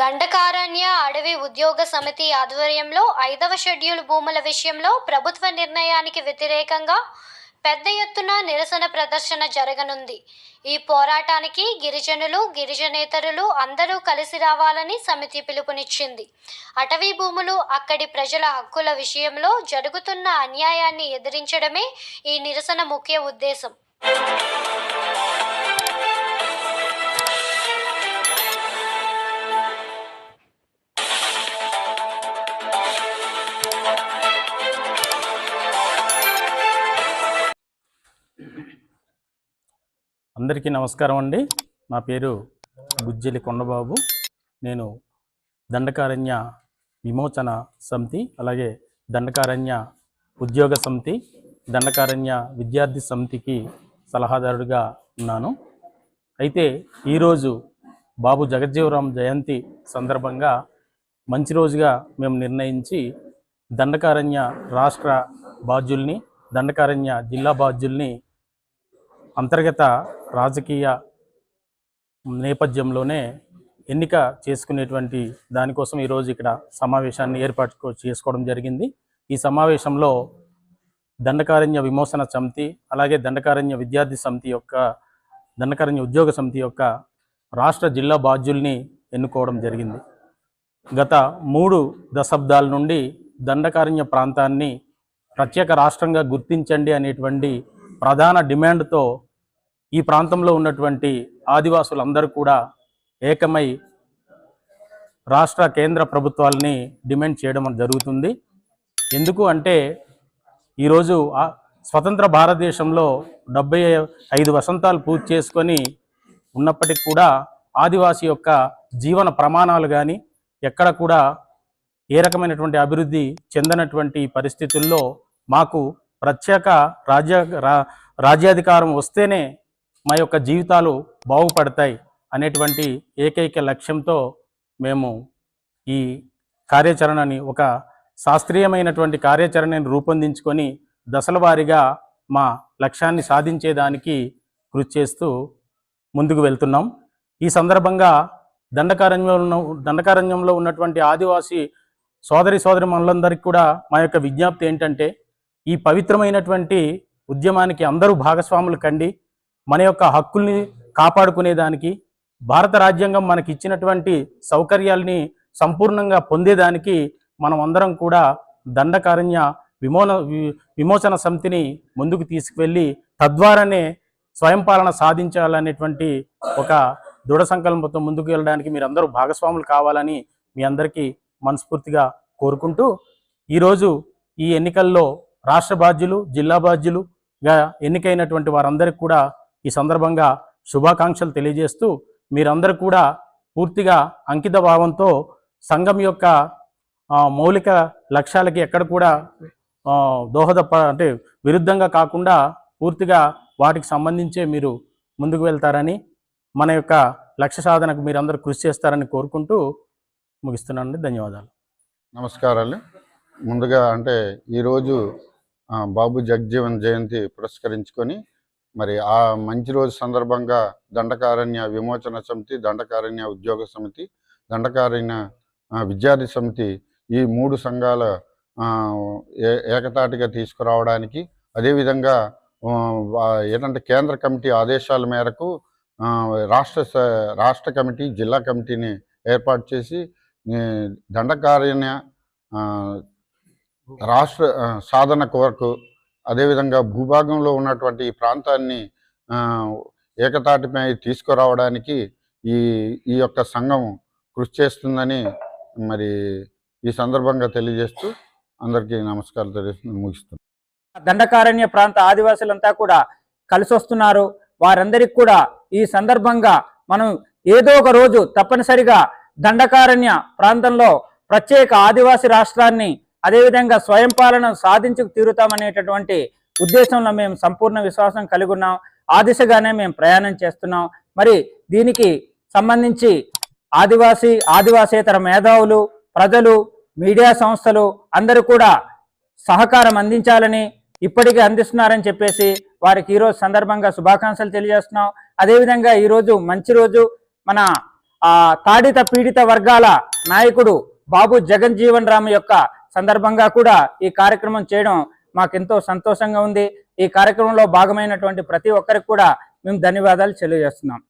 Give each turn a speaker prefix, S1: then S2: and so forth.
S1: దండకారణ్య అడవి ఉద్యోగ సమితి ఆధ్వర్యంలో ఐదవ షెడ్యూల్ భూముల విషయంలో ప్రభుత్వ నిర్ణయానికి వ్యతిరేకంగా పెద్ద ఎత్తున నిరసన ప్రదర్శన జరగనుంది. ఈ పోరాటానికి గిరిజనులు గిరిజనేతరులు అందరూ కలిసి రావాలని సమితి పిలుపునిచ్చింది. అటవీ భూములు అక్కడి ప్రజల హక్కుల విషయంలో జరుగుతున్న అన్యాయాన్ని ఎదిరించడమే ఈ నిరసన ముఖ్య ఉద్దేశం.
S2: అందరికీ నమస్కారం అండి. నా పేరు గుజ్జలి కొండబాబు. నేను దండకారణ్య విమోచన సమితి అలాగే దండకారణ్య ఉద్యోగ సమితి దండకారణ్య విద్యార్థి సమితికి సలహాదారుడిగా ఉన్నాను. అయితే ఈరోజు బాబు జగజ్జీవరాం జయంతి సందర్భంగా మంచి రోజుగా మేము నిర్ణయించి దండకారణ్య రాష్ట్ర బాధ్యుల్ని దండకారణ్య జిల్లా బాధ్యుల్ని అంతర్గత రాజకీయ నేపథ్యంలోనే ఎన్నిక చేసుకునేటువంటి దానికోసం ఈరోజు ఇక్కడ సమావేశాన్ని ఏర్పాటు చేసుకోవడం జరిగింది. ఈ సమావేశంలో దండకారణ్య విమోచన సమితి అలాగే దండకారణ్య విద్యార్థి సమితి యొక్క దండకారణ్య ఉద్యోగ సమితి యొక్క రాష్ట్ర జిల్లా బాధ్యుల్ని ఎన్నుకోవడం జరిగింది. గత మూడు దశాబ్దాల నుండి దండకారణ్య ప్రాంతాన్ని ప్రత్యేక రాష్ట్రంగా గుర్తించండి అనేటువంటి ప్రధాన డిమాండ్తో ఈ ప్రాంతంలో ఉన్నటువంటి ఆదివాసులందరూ కూడా ఏకమై రాష్ట్ర కేంద్ర ప్రభుత్వాలని డిమాండ్ చేయడం జరుగుతుంది. ఎందుకు అంటే ఈరోజు స్వతంత్ర భారతదేశంలో డెబ్బై ఐదు వసంతాలు పూర్తి చేసుకొని ఉన్నప్పటికి కూడా ఆదివాసి యొక్క జీవన ప్రమాణాలు కానీ ఎక్కడ కూడా ఏ రకమైనటువంటి అభివృద్ధి చెందనటువంటి పరిస్థితుల్లో మాకు ప్రత్యేక రాజ్య రాజ్యాధికారం వస్తేనే మా యొక్క జీవితాలు బాగుపడతాయి అనేటువంటి ఏకైక లక్ష్యంతో మేము ఈ కార్యాచరణని ఒక శాస్త్రీయమైనటువంటి కార్యాచరణని రూపొందించుకొని దశల వారీగా మా లక్ష్యాన్ని సాధించేదానికి కృషి చేస్తూ ముందుకు వెళ్తున్నాం. ఈ సందర్భంగా దండకారణ్యంలో ఉన్న దండకారణ్యంలో ఉన్నటువంటి ఆదివాసీ సోదరి సోదరి మనులందరికీ కూడా మా యొక్క విజ్ఞప్తి ఏంటంటే ఈ పవిత్రమైనటువంటి ఉద్యమానికి అందరూ భాగస్వాములు కండి. మన యొక్క హక్కుల్ని కాపాడుకునేదానికి భారత రాజ్యాంగం మనకి ఇచ్చినటువంటి సౌకర్యాల్ని సంపూర్ణంగా పొందేదానికి మనం అందరం కూడా దండకారణ్య విమోన వి- విమోచన సమితిని ముందుకు తీసుకువెళ్ళి తద్వారానే స్వయం పాలన సాధించాలనేటువంటి ఒక దృఢ సంకల్పంతో ముందుకు వెళ్ళడానికి మీరందరూ భాగస్వాములు కావాలని మీ అందరికీ మనస్ఫూర్తిగా కోరుకుంటూ ఈరోజు ఈ ఎన్నికల్లో రాష్ట్ర బాధ్యులు జిల్లా బాధ్యులుగా ఎన్నికైనటువంటి వారందరికీ కూడా ఈ సందర్భంగా శుభాకాంక్షలు తెలియజేస్తూ మీరందరూ కూడా పూర్తిగా అంకిత భావంతో సంఘం యొక్క మౌలిక లక్ష్యాలకి ఎక్కడ కూడా దోహద అంటే విరుద్ధంగా కాకుండా పూర్తిగా వాటికి సంబంధించే మీరు ముందుకు వెళ్తారని మన యొక్క లక్ష్య సాధనకు మీరందరూ కృషి చేస్తారని కోరుకుంటూ ముగిస్తున్నానండి. ధన్యవాదాలు.
S3: నమస్కారాలు. ముందుగా అంటే ఈరోజు బాబు జగజీవన్ జయంతి పురస్కరించుకొని మరి ఆ మంచి రోజు సందర్భంగా దండకారణ్య విమోచన సమితి దండకారణ్య ఉద్యోగ సమితి దండకారణ్య విద్యార్థి సమితి ఈ మూడు సంఘాల ఏ- ఏకతాటిగా తీసుకురావడానికి అదేవిధంగా ఏంటంటే కేంద్ర కమిటీ ఆదేశాల మేరకు రాష్ట్ర రాష్ట్ర కమిటీ జిల్లా కమిటీని ఏర్పాటు చేసి దండకారణ్య రాష్ట్ర సాధన కొరకు అదేవిధంగా భూభాగంలో ఉన్నటువంటి ఈ ప్రాంతాన్ని ఏకతాటిపై తీసుకురావడానికి ఈ ఈ యొక్క సంఘం కృషి చేస్తుందని మరి ఈ సందర్భంగా తెలియజేస్తూ అందరికీ నమస్కారాలు తెలియజేస్తుంది ముగిస్తున్నాను.
S4: దండకారణ్య ప్రాంత ఆదివాసులంతా కూడా కలిసి వస్తున్నారు వారందరికి కూడా ఈ సందర్భంగా మనం ఏదో ఒక రోజు తప్పనిసరిగా దండకారణ్య ప్రాంతంలో ప్రత్యేక ఆదివాసి రాష్ట్రాన్ని అదేవిధంగా స్వయం పాలన సాధించి తీరుతామనేటటువంటి ఉద్దేశంలో మేము సంపూర్ణ విశ్వాసం కలిగి ఉన్నాం. ఆ దిశగానే మేము ప్రయాణం చేస్తున్నాం. మరి దీనికి సంబంధించి ఆదివాసీ ఆదివాసేతర మేధావులు ప్రజలు మీడియా సంస్థలు అందరూ కూడా సహకారం అందించాలని ఇప్పటికే అందిస్తున్నారని చెప్పేసి వారికి ఈరోజు సందర్భంగా శుభాకాంక్షలు తెలియజేస్తున్నాం. అదేవిధంగా ఈరోజు మంచి రోజు మన తాడిత పీడిత వర్గాల నాయకుడు బాబు జగన్ జీవన్ రామ్ యొక్క సందర్భంగా కూడా ఈ కార్యక్రమం చేయడం మాకెంతో సంతోషంగా ఉంది. ఈ కార్యక్రమంలో భాగమైనటువంటి ప్రతి ఒక్కరికి కూడా మేము ధన్యవాదాలు తెలియజేస్తున్నాం.